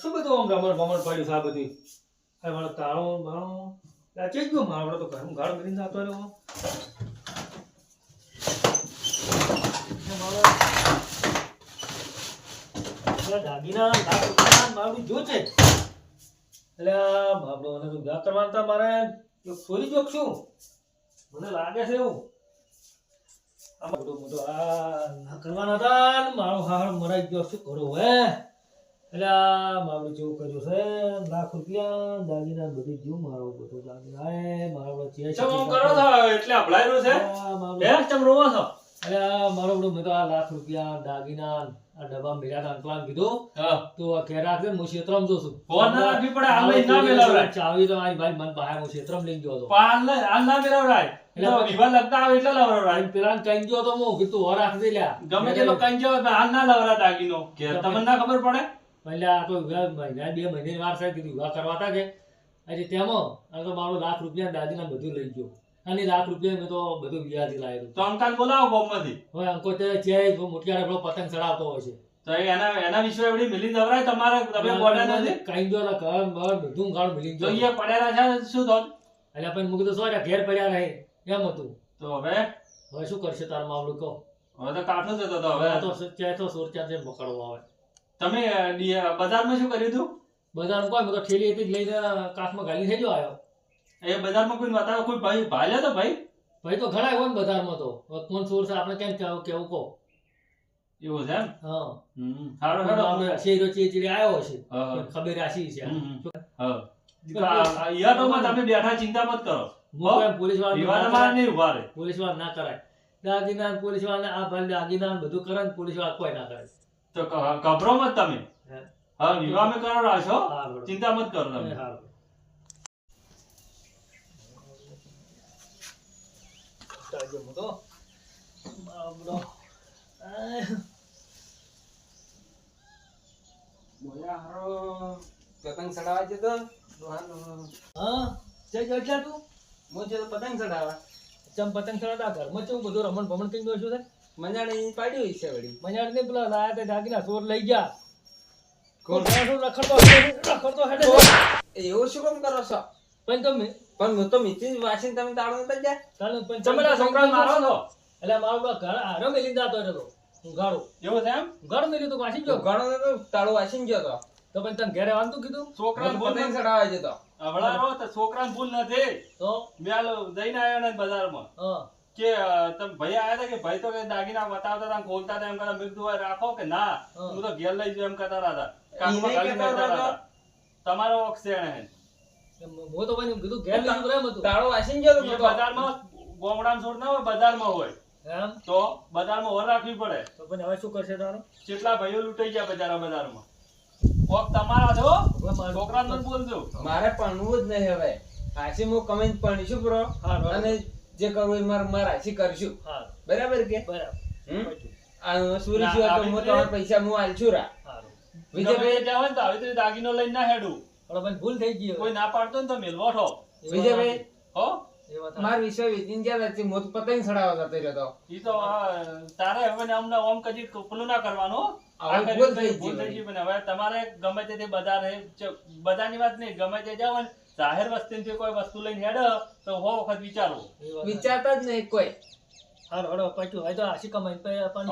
શું બધું આમ રમણ ભમણ પડ્યું છે આ બધી? હવે મારો તાળો, મારો. આ ગયો મારો તો ઘરમાં ગાળ કરીને જતો રહ્યો. મારો. એટલે બાપડો મને તો ઘા કરવાના મારે. ચોરી જોક શું મને લાગે છે એવું. આ મોટો મોટો આ કરવાના હતા મારો હાડ મરાઈ ગયો શું કરું હે? એટલે મારું જેવું કર્યું છે. લાખ રૂપિયા દાગીના બધું જ્યું મારો બધું દાગીના એ મારો બધો ચેક ચમ કરો છો? એટલે અભડાયેલું છે? હે ચમ રોવો છો? અરે મારો બધો મેં તો આ લાખ રૂપિયા દાગીના આ ડબ્બા મેળ્યા તા કીધું. તો આ ઘેર રાખજે હું ક્ષેત્રમાં જોઉં છું. ફોન ના રાખવી પડે હાલ લઈ ના મેલાવરાય ચાવી તો મારી ભાઈ મન બહાર હું ક્ષેત્રમાં લઈને ગયો હતો. પાલ ના ના મેલાવરાય એટલે વિવાહ લગતા આવે એટલે લવરાય પેલા કઈ ગયો તો હું કીધું હો રાખજે લ્યા. ગમે તેટલો કંઈ જાવ હાલ ના લવરા દાગીનો. કે તમને ના ખબર પડે? એટલે આ તો મહિના બે મહિનાની વાર છે કીધું વિવાહ કરવા હતા કે? એટલે તેમાં આ તો મારો લાખ રૂપિયા દાદીના બધું લઈ ગયો. અને લાખ રૂપિયા મેં તો બધું વ્યાજી લાવ્યું તો અંકાલ બોલાવો બોમ્બમાંથી હવે અંકો તે છે મોટિયાને પેલો પતંગ ચડાવતો હોય છે. તો એના એના વિશે એવડી મિલી દવરાય તમારે? તમે બોલ્યા નથી? કઈ દો ને ઘર મર બધું ગાળ મિલી જોઈએ પડ્યા છે શું તો? એટલે પણ મૂકી તો સોર્યા ઘેર પડ્યા રહે એમ હતું. તો હવે? હવે શું કરશે તાર મામલું કહો. હવે તો કાઠો જતો તો હવે તો સચ્ચાઈ તો સોરચાર છે પકડવો આવે. તમે બજારમાં શું કર્યું હતું? બજારમાં કોઈ તો ઠેલી હતી લઈને કાફમાં ગાલી થઈ ગયો આવ્યો એ બજારમાં કોઈ વાતાવરણ કોઈ ભાઈ ભાલ્યા તો ભાઈ? ભાઈ તો ઘણા હોય ને બજારમાં તો. કોણ સોર છે? આપણે કેમ કેવું કેવું કહો? એવું છે એમ? હા. હમ સારું સારું આપણે શેરો ચીચડી આવ્યો છે. ખબર રાશી છે. હા. તો તમે બેઠા ચિંતા મત કરો. પોલીસવાળા નહીં ઊભા રહે. પોલીસવાળા ના કરાય. દાગીના પોલીસવાળા આ ભાઈ દાગીના બધું કરે ને પોલીસવાળા કોઈ ના કરે. તો ગભરો મત તમે. હે. વિવાહ મેં કરો બરોબર. ચિંતા મત કરો તમે. પતંગ ચડાવવા છે તો? હા તું? હું જતો પતંગ ચડાવવા? ચમ પતંગ ચડાવતા ઘરમાં ચેવું બધું રમણ ભમણ કઈ દોશું છે? મંજાણી પાડ્યું છે વળી. મંજાણ ને પેલા લાયા તે ઢાકીના ચોર લઈ ગયા. કોણ? રખડતો રખડતો હેડે એવું શું કામ કરો છો? પણ તમે? પણ હું તો મીઠી વાસીને તમે તાળો નતા ગયા ચાલો પણ તમે છોકરા મારો છો. એટલે મારો ઘર આરો મેલી જતો હતો હું ગાળું એવું છે એમ? ઘર મેલ્યું તો વાસી ગયો. ઘણો તો તાળો વાસીને ગયો તો. તો પણ તને ઘરે આવવાનું કીધું? છોકરા હું નહીં નથી. ચડાવવા જતો. હવળારો તો છોકરાને ભૂલ નથી. તો? મેં જઈને આવ્યો ને બજારમાં. હા. કે તમે ભાઈ આયા હતા કે ભાઈ તો કે દાગીના બતાવતા હતા ખોલતા હતા એમ કરતા મેં કીધું, રાખો કે ના હું. તો ઘેર લઈ જાઉં એમ કરતા હતા. કાનમાં ગાલી કહેતા હતા. તમારો ઓક્સ છે એને. હું તો ભાઈ કીધું ઘેર લઈ જતો એમ હતું. તાળો વાસીને ગયો તો. બજારમાં ગોમડામાં છોડ ના હોય બજારમાં હોય. એમ? તો બજારમાં ઓર રાખવી પડે. તો પણ હવે શું કરશે તારો? કેટલા ભાઈઓ લૂંટાઈ ગયા બજાર બજારમાં. કોક તમારા છો? હવે મારું- છોકરાને બોલજો. મારે ભણવું જ નહીં હવે. હાસી હું કમેન્ટ ભણીશું બ્રો હા, બરાબર. અને જે કરવું એ મારે મારા હાસી કરશું. બરાબર કે? બરાબર. હમ? સુરી ના, છું તો હું તમારા પૈસા હું આલશું રા. વિજયભાઈ જાવ ને તો આવી રીતે દાગીનો લઈને ના હેડું. પણ પણ ભૂલ થઈ ગઈ કોઈ ના પાડતો ને તો મેલવો છો વિજયભાઈ હો? મારા એ વાત સાચી. માર વિશ્વ જ્યાં હતી હું પતંગ ચડાવવા જતો રહ્યો તો. ઈ તો તારે હવે ને અમને ઓમ કદી પેલું ના કરવાનું પણ તમારે ગમે તે બજાર હે, વાત નહીં ગમે તે જાવ ને જાહેર વસ્તીથી કોઈ વસ્તુ લઈને હેડો તો હો વખત વિચારો. વિચારતા જ નહીં કોઈ. હારું, હાલો, પટ્યું. હવે તો આશી કમાઈને પે- પણ